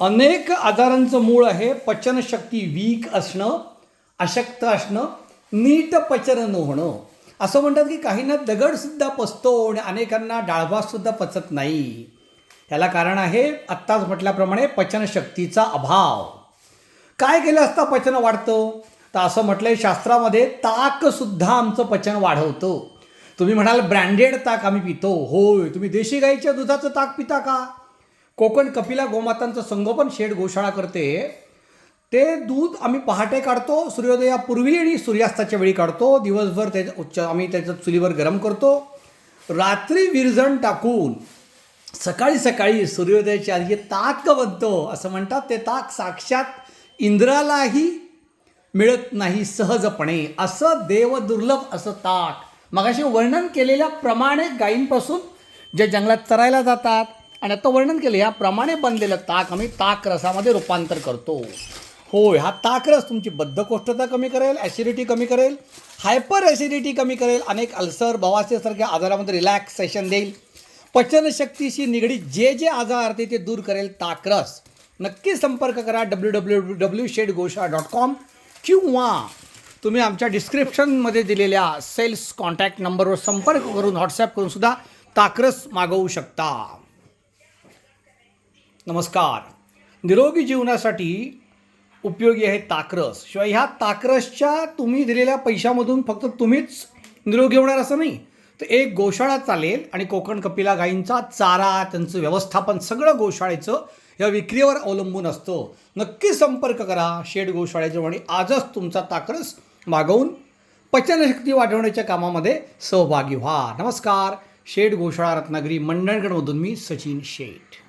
अनेक आजारांचं मूळ आहे पचनशक्ती वीक असणं अशक्त असणं नीट पचन न होणं. असं म्हणतात की काहींना दगडसुद्धा पचतो आणि अनेकांना डाळभातसुद्धा पचत नाही. याला कारण आहे आत्ताच म्हटल्याप्रमाणे पचनशक्तीचा अभाव. काय केलं असता पचन वाढतं? तर असं म्हटलंय शास्त्रामध्ये ताकसुद्धा आमचं पचन वाढवतं. तुम्ही म्हणाल ब्रँडेड ताक आम्ही पितो. होय तुम्ही देशी गाईच्या दुधाचं ताक पिता का? कोकण कपिला गोमातांचं संगोपन शेड गोशाळा करते. ते दूध आम्ही पहाटे काढतो सूर्योदयापूर्वी आणि सूर्यास्ताच्या वेळी काढतो. दिवसभर त्याच्या उच्च आम्ही त्याचं चुलीवर गरम करतो. रात्री विरजण टाकून सकाळी सकाळी सूर्योदयाच्या आधी ताक बनतो असं म्हणतात. ते ताक साक्षात इंद्रालाही मिळत नाही सहजपणे. असं देवदुर्लभ असं ताक. मगाशी वर्णन केलेल्या प्रमाणे गायींपासून जे जंगलात चरायला जातात आणि आता वर्णन केलं याप्रमाणे बनलेलं ताक आम्ही ताक रसामध्ये रूपांतर करतो. होय हा ताकरस तुमची बद्धकोष्ठता कमी करेल ॲसिडिटी कमी करेल हायपर ॲसिडिटी कमी करेल अनेक अल्सर बवासीसारख्या आजारामध्ये रिलॅक्सेशन देईल. पचनशक्तीशी निगडीत जे जे आजार ते ते दूर करेल ताकरस नक्की संपर्क करा डब्ल्यू डब्ल्यू डब्ल्यू शेड गोशा डॉट कॉम किंवा तुम्ही आमच्या डिस्क्रिप्शनमध्ये दिलेल्या सेल्स कॉन्टॅक्ट नंबरवर संपर्क करून व्हॉट्सॲप करून सुद्धा ताकरस मागवू शकता. नमस्कार. निरोगी जीवनासाठी उपयोगी आहे ताकरस. शिवाय ह्या ताकरसच्या तुम्ही दिलेल्या पैशामधून फक्त तुम्हीच निरोगी होणार असं नाही. तर एक गोशाळा चालेल आणि कोकण कपिला गाईंचा चारा त्यांचं व्यवस्थापन सगळं गोशाळेचं या विक्रीवर अवलंबून असतं. नक्की संपर्क करा. शेड गोशाळेचं आणि आजच तुमचा ताकरस मागवून पचनशक्ती वाढवण्याच्या कामामध्ये सहभागी व्हा. नमस्कार. शेड गोशाळा रत्नागिरी मंडणगडमधून मी सचिन शेठ.